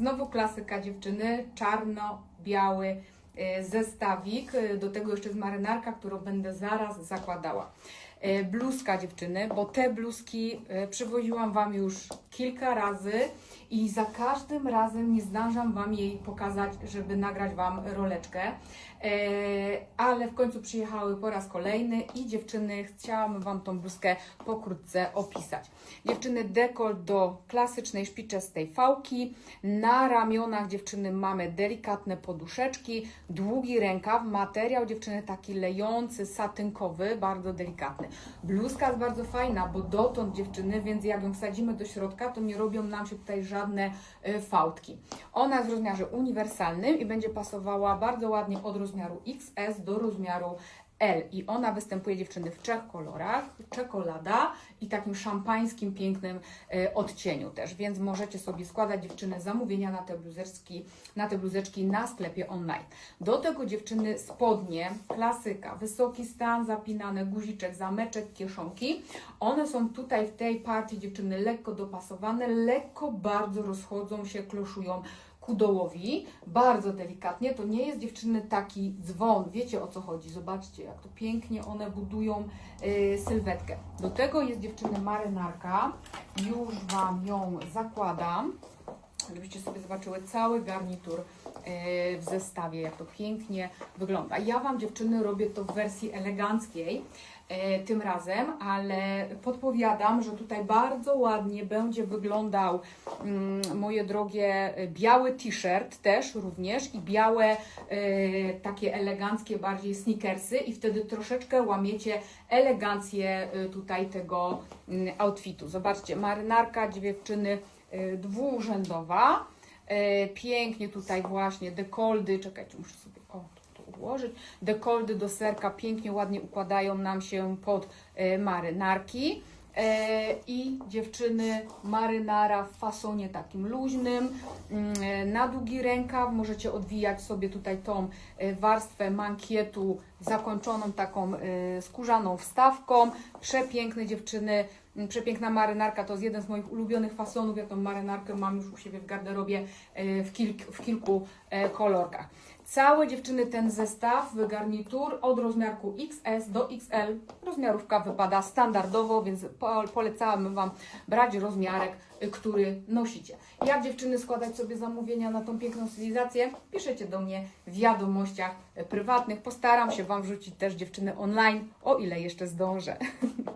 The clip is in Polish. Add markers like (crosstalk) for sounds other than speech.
Znowu klasyka dziewczyny, czarno-biały e, zestawik, e, do tego jeszcze z marynarka, którą będę zaraz zakładała. E, Bluzka dziewczyny, bo te bluzki e, przywoziłam Wam już kilka razy i za każdym razem nie zdążam Wam jej pokazać, żeby nagrać Wam roleczkę. E, ale w końcu przyjechały po raz kolejny i dziewczyny, chciałam Wam tą bluzkę pokrótce opisać. Dziewczyny, dekolt do klasycznej szpiczestej fałki. Na ramionach dziewczyny mamy delikatne poduszeczki, długi rękaw, materiał dziewczyny taki lejący, satynkowy, bardzo delikatny. Bluzka jest bardzo fajna, bo dotąd dziewczyny, więc jak ją wsadzimy do środka, to nie robią nam się tutaj żadne e, fałdki. Ona jest w rozmiarze uniwersalnym i będzie pasowała bardzo ładnie od rozmiaru XS do rozmiaru L i ona występuje dziewczyny w trzech kolorach, czekolada i takim szampańskim, pięknym e, odcieniu też, więc możecie sobie składać dziewczyny zamówienia na te bluzeczki, na te bluzeczki na sklepie online. Do tego dziewczyny spodnie, klasyka, wysoki stan, zapinane guziczek, zameczek, kieszonki. One są tutaj w tej partii dziewczyny lekko dopasowane, lekko bardzo rozchodzą się, kloszują ku dołowi, bardzo delikatnie. To nie jest dziewczyny taki dzwon, wiecie o co chodzi. Zobaczcie, jak to pięknie one budują y, sylwetkę. Do tego jest dziewczyny marynarka. Już Wam ją zakładam, żebyście sobie zobaczyły cały garnitur y, w zestawie, jak to pięknie wygląda. Ja Wam dziewczyny robię to w wersji eleganckiej e, tym razem, ale podpowiadam, że tutaj bardzo ładnie będzie wyglądał mm, moje drogie e, biały t-shirt też również i białe e, takie eleganckie bardziej sneakersy i wtedy troszeczkę łamiecie elegancję e, tutaj tego mm, outfitu. Zobaczcie, marynarka dziewczyny e, dwurzędowa. E, Pięknie tutaj właśnie dekoldy, czekajcie, muszę sobie o, tu, tu ułożyć. Dekoldy do serka pięknie, ładnie układają nam się pod e, marynarki. I dziewczyny marynara w fasonie takim luźnym, mm, na długi rękaw możecie odwijać sobie tutaj tą warstwę mankietu zakończoną taką skórzaną wstawką. Przepiękne dziewczyny, przepiękna marynarka to jest jeden z moich ulubionych fasonów. Ja tą marynarkę mam już u siebie w garderobie e, w, kilk, w kilku e, kolorkach. Całe dziewczyny ten zestaw garnitur od rozmiarku XS do XL. Rozmiarówka wypada standardowo, więc po- polecałabym Wam brać rozmiarek, y, który nosicie. Jak dziewczyny składać sobie zamówienia na tą piękną stylizację? Piszecie do mnie w wiadomościach prywatnych. Postaram się Wam wrzucić też dziewczyny online, o ile jeszcze zdążę. (laughs)